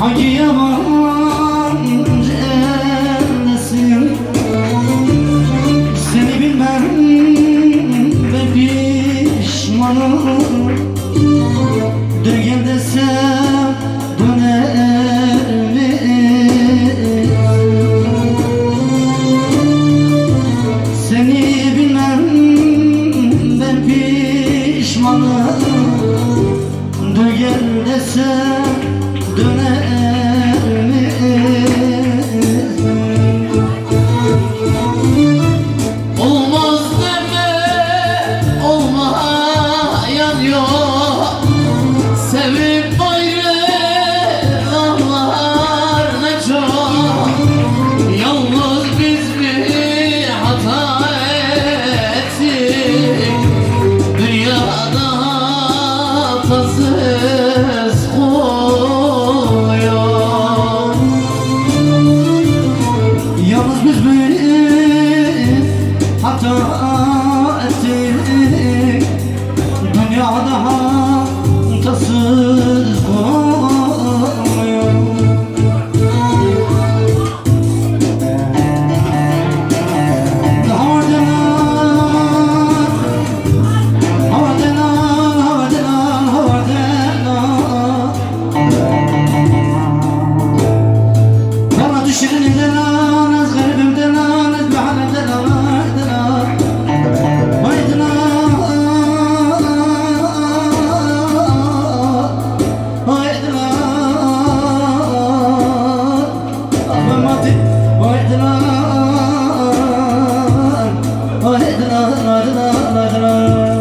Hacı Yaman nesin? Seni bilmem ve pişmanım Dön gel desem döner mi? Seni bilmem ben pişmanım Dön gel desem Olmaz deme, olma yan yok. hata ettik. Dünya vakti Vardılar Vardılar Vardılar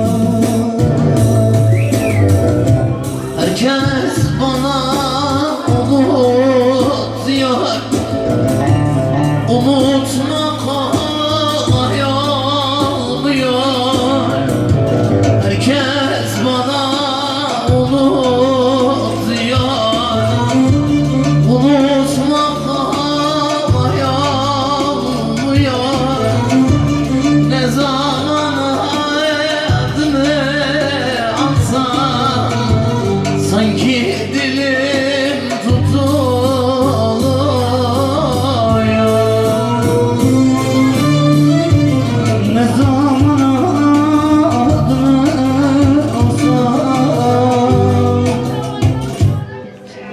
Herkes bana umut diyor Umut